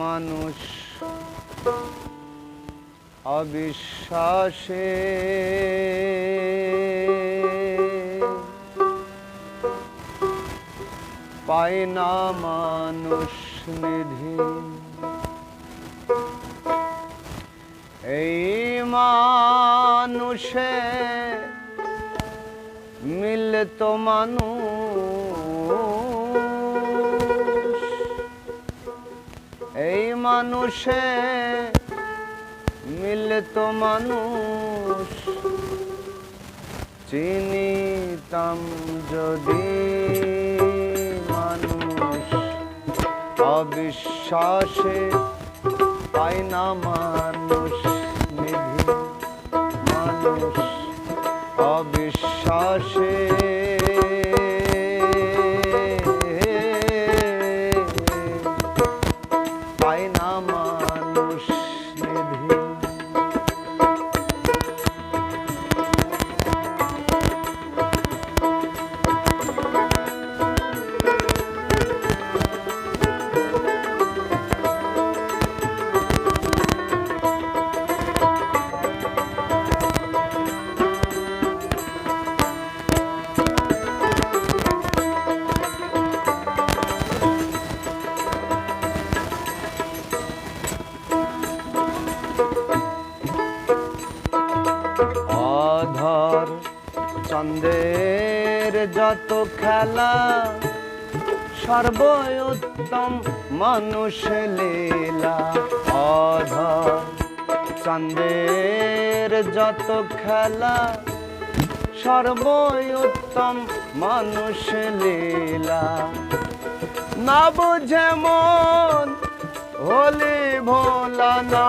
মানুষ অবিশ্বাসে। পায় না মানুষ নিধি। এই মানুষে মিলত মানুষ। এই মানুষে তো মানুষ। চিনিতাম যদি মানুষ অবিশ্বাসে পায় না মানুষ নিধি মানুষ অবিশ্বাসে পায় অধর চন্দ্রের যত খেলা, সর্বোত্তম মানুষ লীলা। অধর, চন্দ্রের যত খেলা, সর্বোত্তম মানুষ লীলা। না বুঝে মন, হলি ভোলা, না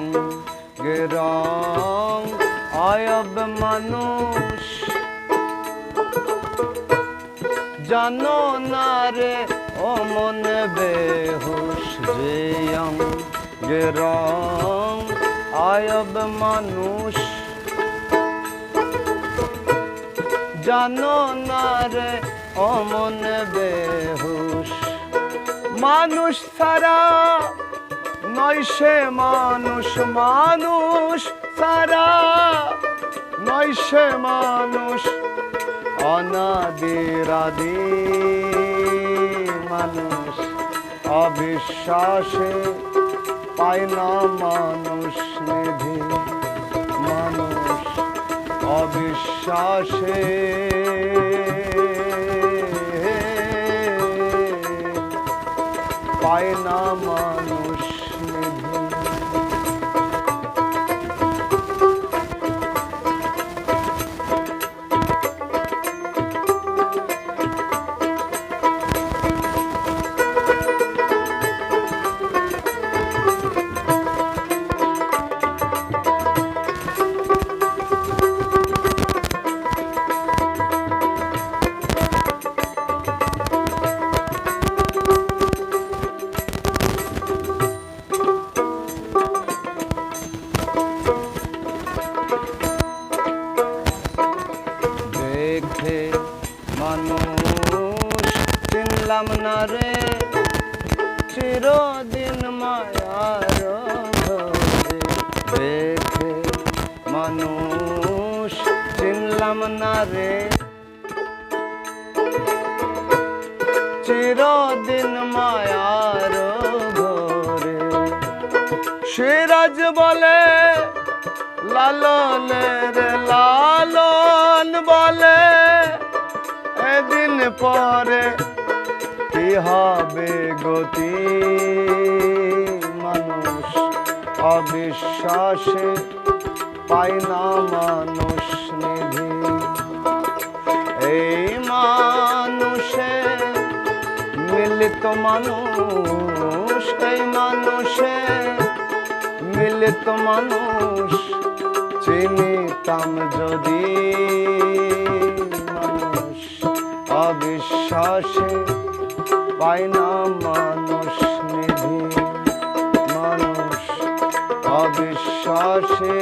অঙ্গে রং, অয়ব মানুষ। জানো না রে, ও মন বেহুশ যে অঙ্গে রং, অয়ব মানুষ। জানো না রে, ও মন বেহুশ। মানুষ ছাড়া নয় সে মানুষ মানুষ সারা। নয় সে মানুষ অনাদিরাদি মানুষ। অবিশ্বাসে পায় না মানুষ নিধি। মানুষ অবিশ্বাসে পায় না দেখে মানুষ চিনলাম না রে। চিরদিন মায়ার দেখে মানুষ চিনলাম চিনলাম না রে। চিরদিন মায়ার ঘরে সিরাজ বলে লালনের লালন বলে, এদিন পরে কি হবে গতি? মানুষ অবিশ্বাসে পায় না মানুষ নিধি। এই মানুষে মিলিত মানুষ এই মানুষে মিলিত মানুষ চিনিতাম যদি মানুষ অবিশ্বাসে পায় না মানুষ নিধি। মানুষ অবিশ্বাসে।